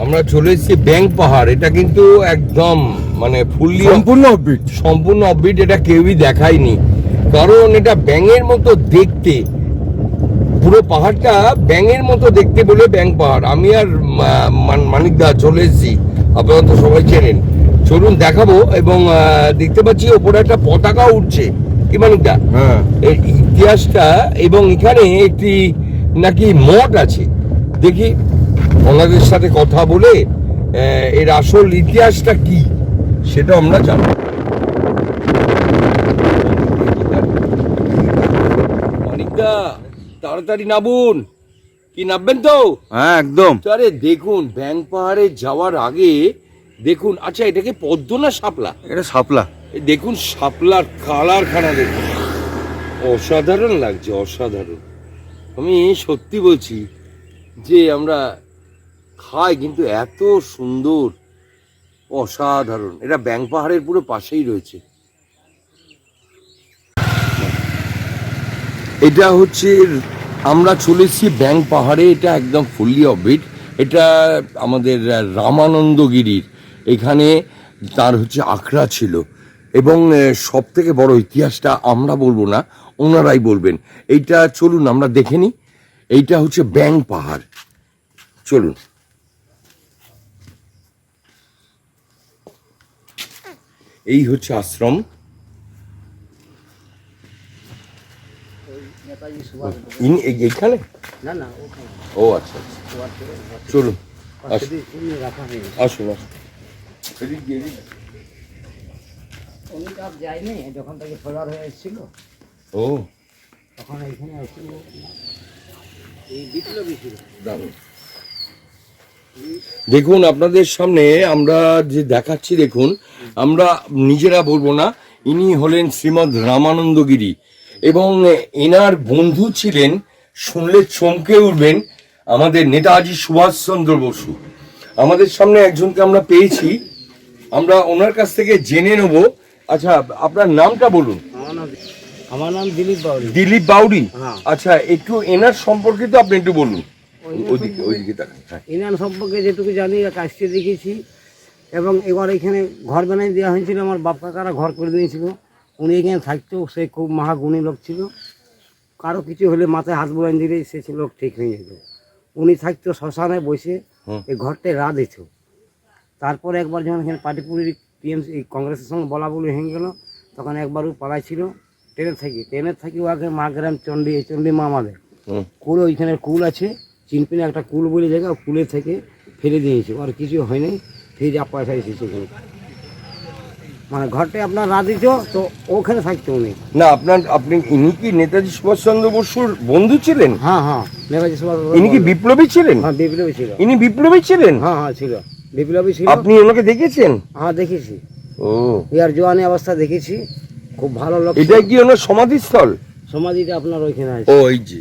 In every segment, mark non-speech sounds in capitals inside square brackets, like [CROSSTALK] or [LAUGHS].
আমরা চলে এসেছি ব্যাংক পাহাড়। এটা কিন্তু একদম মানে ফুললি সম্পূর্ণ অফবিট সম্পূর্ণ অফবিট এটা কেউই দেখায়নি। কারণ এটা ব্যাঙের মতো দেখতে। পুরো পাহাড়টা ব্যাঙের মতো দেখতে বলে ব্যাং পাহাড়। আমি আর মান- মানিকদা চলে এসেছি। আপনারা তো সবাই চেনেন। চলুন দেখাবো এবং দেখতে পাচ্ছি ওপরে একটা পতাকা উঠছে। কি মানিকদা হ্যাঁ। এর ইতিহাসটা এবং এখানে একটি নাকি মঠ আছে। দেখি। ওনাদের সাথে কথা বলে এর আসল ইতিহাসটা কি সেটা আমরা জানব। মানিকদা তাড়াতাড়ি নামুন। কি নামবেন তো? হ্যাঁ একদম। আরে দেখুন ব্যাং পাহাড়ে যাওয়ার আগে দেখুন আচ্ছা এটাকে পদ্ম না শাপলা? এটা সাপলা এই দেখুন শাপলার কালারখানা দেখুন। অসাধারণ লাগছে অসাধারণ। আমি সত্যি বলছি যে আমরা খাই কিন্তু এত সুন্দর, অসাধারণ। এটা ব্যাং পাহাড়ের পুরো পাশেই রয়েছে। এটা হচ্ছে, আমরা চলেছি ব্যাং পাহাড়ে, এটা একদম ফুললি অফবিট এটা আমাদের রামানন্দগিরির। এখানে তার হচ্ছে আখড়া ছিল। এবং সব থেকে বড় ইতিহাসটা আমরা বলব না, ওনারাই বলবেন। এইটা চলুন, আমরা দেখে নিই। এইটা হচ্ছে ব্যাং পাহাড়। চলুন। এই হচ্ছে আশ্রম। ইনি এই- এইখানে? না না ওখানে। ও আচ্ছা আচ্ছা। চলুন আসুন। আসুন যায়নি যখন থেকে ফেলার হয়ে এসেছিল। ও। তখন এখানে এসেছিল এই বিপ্লবী ছিল। দারুণ। দেখুন আপনাদের সামনে আমরা যে দেখাচ্ছি দেখুন আমরা নিজেরা বলব না ইনি হলেন শ্রীমৎ রামানন্দগিরি এবং এনার বন্ধু ছিলেন শুনলে চমকে উঠবেন আমাদের নেতাজি সুভাষচন্দ্র বসু। আমাদের সামনে একজনকে আমরা পেয়েছি আমরা ওনার কাছ থেকে জেনে নেব। আচ্ছা আপনার নামটা বলুন। আমার নাম দিলীপ বাউরি দিলীপ বাউরি হ্যাঁ। আচ্ছা একটু এনার সম্পর্কে তো আপনি একটু বলুন। ওইদিকে ওইদিকে তাকান হ্যাঁ। ইনান সম্পর্কে যেটুকু জানি কাজটি দেখেছি এবং এবার এখানে ঘর বানিয়ে দেওয়া হয়েছিল আমার বাপ কাকারা ঘর করে দিয়েছিল। উনি এখানে থাকতো সে খুব মহাগুণী লোক ছিল। কারও কিছু হলে মাথায় হাত বোলান দিলে সে ছিল লোক ঠিক হয়ে যেত। উনি থাকতো শ্মশানে বসে এই ঘরটায় রা দিত। তারপরে একবার যখন এখানে পার্টিপুরি টিএমসি এই কংগ্রেসের সঙ্গে বলা বলি হয়ে গেল তখন একবার ও ছিল ট্রেনে থাকি। ট্রেনে থাকি ও আগে মা গ্রাম চণ্ডী চণ্ডী মা আমাদের। কুল ওইখানে কুল আছে। চিনপিনে একটা কুল বলে জায়গা কুলে থেকে ফেলে দিয়েছে। আর কিছু হয়নি ফিরে পয়সা এসেছে এখানে। মানে ঘরটায় আপনার রাত দিত তো ওখানে থাকতো উনি না আপনার আপনি ইনি কি নেতাজি সুভাষচন্দ্র বসুর বন্ধু ছিলেন? হ্যাঁ হ্যাঁ নেতাজি সুভাষ ইনি কি বিপ্লবী ছিলেন? হ্যাঁ বিপ্লবী ছিল। ইনি বিপ্লবী ছিলেন? হ্যাঁ হ্যাঁ ছিল। বিপ্লবী ছিল। আপনি ওনাকে দেখেছেন? হ্যাঁ দেখেছি। ও। ইয়ার জোয়ানি অবস্থা দেখেছি। খুব ভালো লোক এটা কি ওনার সমাধিস্থল? সমাধিটা আপনার ওইখানে আছে। ও এই যে।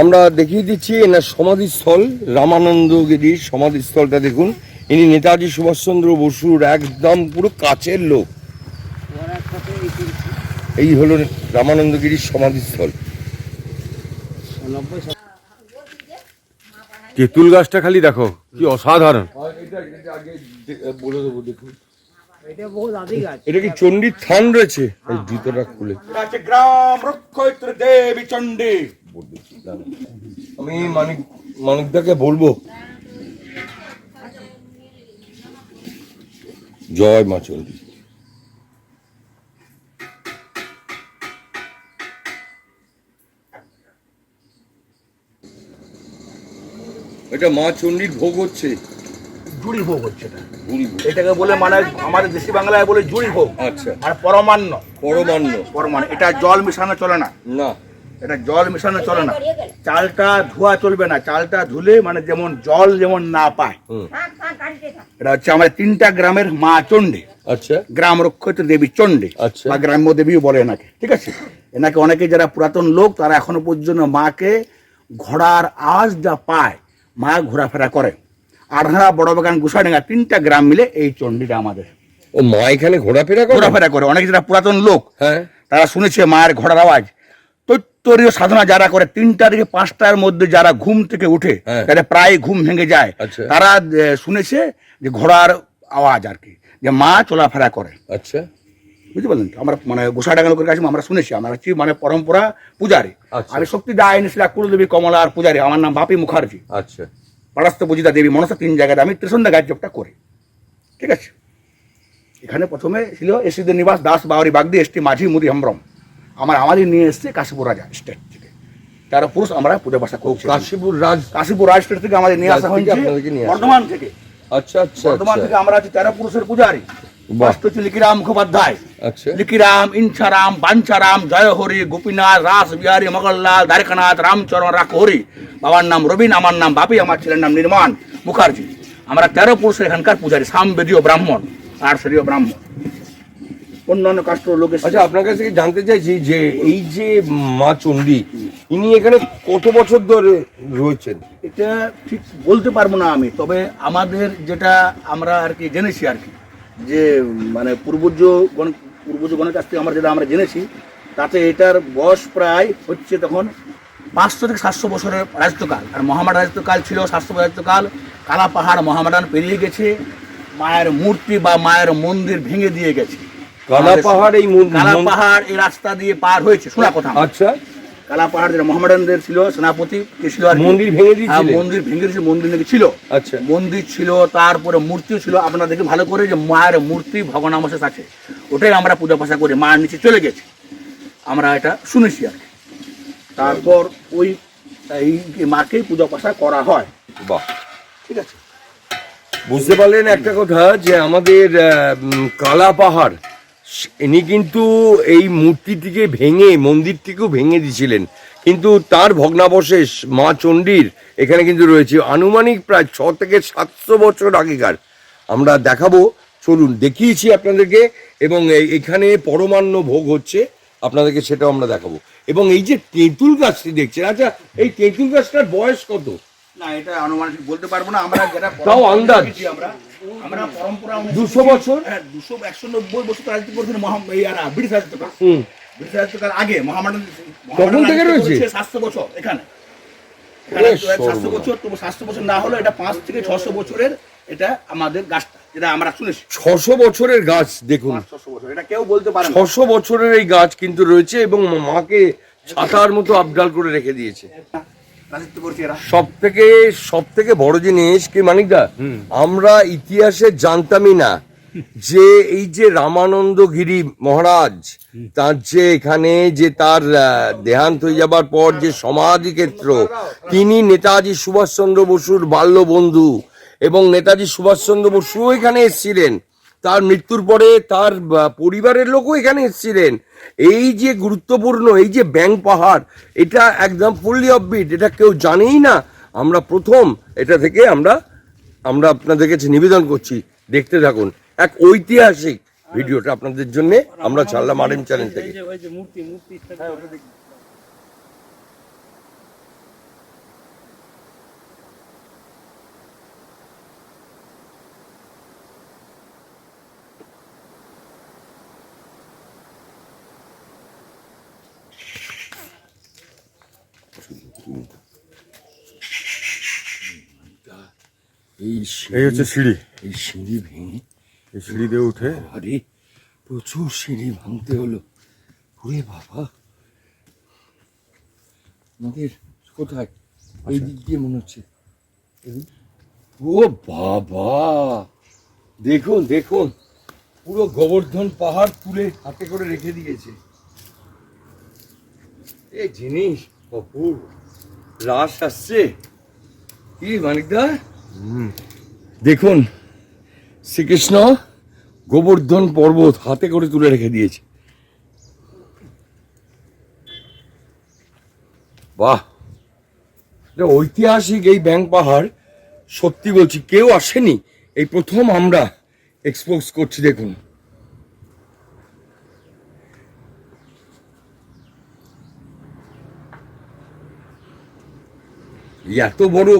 আমরা দেখিয়ে দিচ্ছি এনার সমাধিস্থল রামানন্দগিরির সমাধিস্থলটা দেখুন। ইনি নেতাজি সুভাষচন্দ্র বসুর একদম পুরো কাছের লোক। এই হলো রামানন্দগিরির সমাধিস্থল। তেঁতুল গাছটা খালি দেখো কি অসাধারণ। বলে এটা কি চণ্ডীর থান রয়েছে? এই জুতোটা খুলে। গ্রাম রক্ষিত্র দেবী চণ্ডী। [LAUGHS] আমি মানিক মানিকদাকে বলব। জয় মা চণ্ডী এটা মা চণ্ডীর ভোগ হচ্ছে। জুড়ি ভোগ হচ্ছে এটা। এটাকে বলে মানে আমাদের দেশি বাংলায় বলে জুড়ি ভোগ। আচ্ছা। আর পরমান্ন। পরমান্ন। পরমান্ন। এটা জল মেশানো চলে না। না। এটা জল মেশানো চলে না। চালটা ধোয়া চলবে না চালটা ধুলে মানে যেমন জল যেমন না পায়। এটা হচ্ছে আমাদের তিনটা গ্রামের মা চণ্ডী। আচ্ছা। গ্রাম রক্ষিত দেবী চণ্ডী আচ্ছা। বা গ্রাম্য দেবীও বলে এনাকে ঠিক আছে? এনাকে অনেকে যারা পুরাতন লোক তারা এখনও পর্যন্ত মাকে ঘোড়ার আওয়াজ যা পায় মা ঘোরাফেরা করে। আধারা বড় বাগান গুসাডাঙ্গা তিনটা গ্রাম মিলে এই চণ্ডীটা আমাদের। ও মা এখানে ঘোরাফেরা ঘোরাফেরা করে। অনেক যারা পুরাতন লোক হ্যাঁ। তারা শুনেছে মায়ের ঘোড়ার আওয়াজ। উত্তরীয় সাধনা যারা করে তিনটা থেকে পাঁচটার মধ্যে যারা ঘুম থেকে উঠে হ্যাঁ। তারা প্রায় ঘুম ভেঙে যায় আচ্ছা। তারা শুনেছে যে ঘোড়ার আওয়াজ আর কি যে মা চলাফেরা করে আচ্ছা বুঝতে পারলেন? আমরা মানে গোসাইডাঙ্গা লোকের কাছে আমরা শুনেছি আমরা হচ্ছি মানে পরম্পরা পূজারী আচ্ছা। আমি শক্তি দায়নি শিলা কুলদেবী কমলার পূজারী আমার নাম বাপি মুখার্জি আচ্ছা পরাস্ত পূজিতা দেবী মনসা তিন জায়গায় আমি ত্রিসন্ধ্যা গাছ করি ঠিক আছে এখানে প্রথমে ছিল এসিদের নিবাস দাস বাউরি বাগদি এসটি মাঝি মুদি হেমব্রম আমার আমাদের নিয়ে এসছে কাশীপুর রাজা স্টেট থেকে। তেরো পুরুষ আমরা পূজা বাসা করছি। কাশীপুর রাজ কাশীপুর রাজ স্টেট থেকে আমাদের নিয়ে আসা হয়েছে। বর্ধমান থেকে। আচ্ছা আচ্ছা বর্ধমান থেকে আচ্ছা আমরা আছি তেরো পুরুষের পূজারী। হচ্ছে লিকিরাম মুখোপাধ্যায়। আচ্ছা। লিকিরাম ইনছারাম বাঞ্ছারাম জয়হরি গোপীনাথ রাস বিহারী মগললাল দ্বারকানাথ রামচরণ রাখহরি। বাবার নাম রবীন আমার নাম বাপি আমার ছেলের নাম নির্মাণ মুখার্জি। আমরা তেরো পুরুষের এখানকার পূজারী সামবেদীয় ব্রাহ্মণ আর শরীয় ব্রাহ্মণ। অন্যান্য কাষ্টর লোকের। আচ্ছা আপনার কাছ থেকে জানতে চাইছি যে এই যে মা চণ্ডী ইনি এখানে কত বছর ধরে রয়েছেন? এটা ঠিক বলতে পারব না আমি তবে আমাদের যেটা আমরা আর কি জেনেছি আর কি যে মানে পূর্বজ গণ পূর্বজগণের কাছ থেকে আমরা যেটা আমরা জেনেছি তাতে এটার বয়স প্রায় হচ্ছে তখন পাঁচশো থেকে সাতশো বছরের রাজত্বকাল আর মহামার রাজত্বকাল ছিল সাতশো রাজত্বকাল কালা। পাহাড় মহামাডান পেরিয়ে গেছে মায়ের মূর্তি বা মায়ের মন্দির ভেঙে দিয়ে গেছে। কালা পাহাড় এই কালা পাহাড় এই রাস্তা দিয়ে পার হয়েছে শোনা কথা আচ্ছা। কালা পাহাড় যেটা মোহামেডানদের ছিল সেনাপতি ছিল মন্দির ভেঙে? হ্যাঁ, মন্দির ভেঙে মন্দির নাকি ছিল। আচ্ছা। মন্দির ছিল তারপরে মূর্তিও ছিল। আপনারা দেখে ভালো করে যে মায়ের মূর্তি ভগনামশেষ আছে ওটাই আমরা পূজা পাশা করি মায়ের নিচে চলে গেছে। আমরা এটা শুনেছি আর তারপর ওই এই মাকেই পূজা পাশা করা হয়। বাহ। ঠিক আছে। বুঝতে পারলেন একটা কথা যে আমাদের কালা পাহাড় ইনি কিন্তু এই মূর্তিটিকে ভেঙে মন্দিরটিকেও ভেঙে দিয়েছিলেন। কিন্তু তার ভগ্নাবশেষ মা চণ্ডীর এখানে কিন্তু রয়েছে। আনুমানিক প্রায় ছ থেকে সাতশো বছর আগেকার। আমরা দেখাবো। চলুন দেখিয়েছি আপনাদেরকে এবং এই- এখানে পরমান্ন ভোগ হচ্ছে। আপনাদেরকে সেটাও আমরা দেখাবো। এবং এই যে তেঁতুল গাছটি দেখছেন আচ্ছা এই তেঁতুল গাছটার বয়স কত? না এটা আনুমানিক বলতে পারব না। আমরা যেটা তাও আন্দাজ। আমরা আমরা পরম্পরা দুশো বছর? হ্যাঁ দুশো একশো নব্বই বছর করেছিল মহাম ব্রিটিশ রাজত্বকাল ব্রিটিশ রাজত্বকাল আগে তখন থেকে রয়েছে? সাতশো বছর এখানে। সাতশো বছর তবু সাতশো বছর না হলো এটা পাঁচ থেকে ছশো বছরের এটা আমাদের গাছটা যেটা আমরা শুনেছি। ছশো বছরের গাছ দেখুন। ছশো এটা কেউ বলতে পারে ছশো বছরের এই গাছ কিন্তু রয়েছে এবং মাকে ছাতার মতো আবডাল করে রেখে দিয়েছে। সব থেকে সব থেকে বড় জিনিস কি মানিকদা আমরা ইতিহাসে জানতামই না যে এই যে রামানন্দ গিরি মহারাজ তার যে এখানে যে তার দেহান্ত হয়ে যাবার পর যে সমাধি ক্ষেত্র তিনি নেতাজি সুভাষচন্দ্র বসুর বাল্য বন্ধু এবং নেতাজি সুভাষচন্দ্র বসুও এখানে এসেছিলেন। তার মৃত্যুর পরে তার পরিবারের লোকও এখানে এসেছিলেন। এই যে গুরুত্বপূর্ণ এই যে ব্যাং পাহাড় এটা একদম ফুললি অফবিট এটা কেউ জানেই না। আমরা প্রথম এটা থেকে আমরা আমরা আপনাদের কাছে নিবেদন করছি দেখতে থাকুন। এক ঐতিহাসিক ভিডিওটা আপনাদের জন্য আমরা ছাড়লাম আর এম চ্যানেল থেকে। এই এই হচ্ছে সিঁড়ি। এই সিঁড়ি ভেঙে এই সিঁড়ি দিয়ে উঠে আরে প্রচুর সিঁড়ি ভাঙতে হলো। ওরে বাবা। আমাদের কোথায়? এই দিক দিয়ে মনে হচ্ছে? ও বাবা। দেখুন দেখুন। পুরো গোবর্ধন পাহাড় তুলে হাতে করে রেখে দিয়েছে। এই জিনিস অপূর্ব রাস আসছে। কি মানিকদা? দেখুন, শ্রীকৃষ্ণ গোবর্ধন পর্বত হাতে করে তুলে রেখে দিয়েছে। বাহ! ঐতিহাসিক এই ব্যাংক পাহাড়, সত্যি বলছি, কেউ আসেনি। এই প্রথম আমরা এক্সপোজ করছি, দেখুন। এত বড়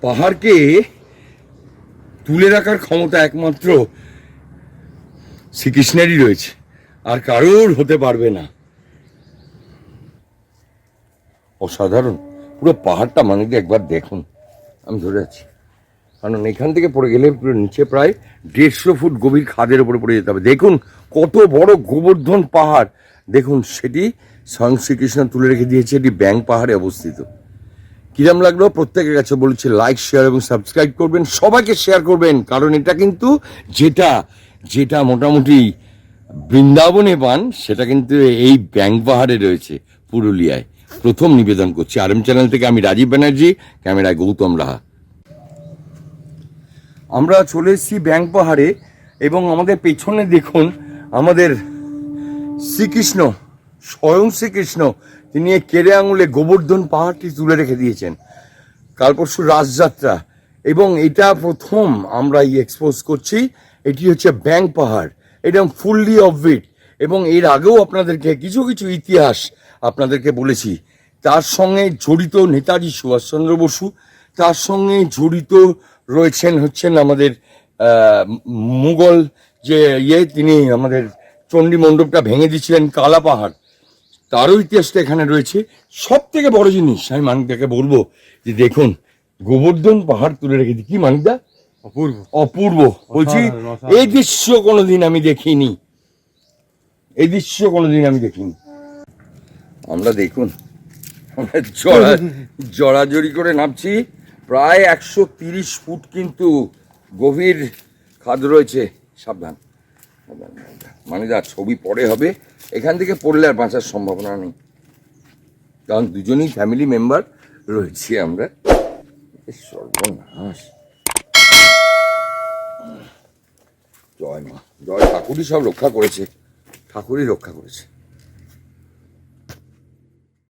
পাহাড়কে তুলে রাখার ক্ষমতা একমাত্র শ্রীকৃষ্ণেরই রয়েছে। আর কারোর হতে পারবে না। অসাধারণ। পুরো পাহাড়টা মানে একবার দেখুন। আমি ধরে আছি। কারণ এখান থেকে পড়ে গেলে পুরো নিচে প্রায় দেড়শো ফুট গভীর খাদের উপরে পড়ে যেতে হবে। দেখুন কত বড় গোবর্ধন পাহাড়। দেখুন, সেটি স্বয়ং শ্রীকৃষ্ণ তুলে রেখে দিয়েছে। এটি ব্যাং পাহাড়ে অবস্থিত। কিরাম লাগল? প্রত্যেকের কাছে বলেছে লাইক শেয়ার এবং সাবস্ক্রাইব করবেন। সবাইকে শেয়ার করবেন, কারণ এটা কিন্তু যেটা যেটা মোটামুটি বৃন্দাবনে পান, সেটা কিন্তু এই ব্যাং পাহাড়ে রয়েছে, পুরুলিয়ায়। প্রথম নিবেদন করছি। আর এম চ্যানেল থেকে আমি রাজীব ব্যানার্জি, ক্যামেরায় গৌতম রাহা। আমরা চলে এসেছি ব্যাং পাহাড়ে, এবং আমাদের পেছনে দেখুন আমাদের শ্রীকৃষ্ণ, স্বয়ং শ্রীকৃষ্ণ তিনি কেড়ে আঙুলে গোবর্ধন পাহাড়টি তুলে রেখে দিয়েছেন। কাল পরশু রাজযাত্রা এবং এটা প্রথম আমরা এই এক্সপোজ করছি। এটি হচ্ছে ব্যাং পাহাড়। এটা ফুললি অফবিট এবং এর আগেও আপনাদেরকে কিছু কিছু ইতিহাস আপনাদেরকে বলেছি। তার সঙ্গে জড়িত নেতাজি সুভাষচন্দ্র বসু, তার সঙ্গে জড়িত রয়েছেন হচ্ছেন আমাদের মুঘল যে ইয়ে তিনি আমাদের চণ্ডী মণ্ডপটা ভেঙে দিয়েছিলেন কালা পাহাড়। তারও ইতিহাসটা এখানে রয়েছে। সব থেকে বড় জিনিস আমি মানিকদাকে বলব যে দেখুন গোবর্ধন পাহাড় তুলে রেখেছি। কি মানিকদা? অপূর্ব। অপূর্ব। বলছি। এই দৃশ্য কোনোদিন আমি দেখিনি। এই দৃশ্য কোনোদিন আমি দেখিনি। আমরা দেখুন আমরা জড়া জড়াজড়ি করে নামছি। প্রায় একশো তিরিশ ফুট কিন্তু গভীর খাদ রয়েছে সাবধান। মানে যা ছবি পরে হবে, এখান থেকে পড়লে আর বাঁচার সম্ভাবনা নেই। কারণ দুজনেই ফ্যামিলি মেম্বার রয়েছি আমরা। সর্বনাশ। জয় মা। জয় ঠাকুরই সব রক্ষা করেছে। ঠাকুরই রক্ষা করেছে।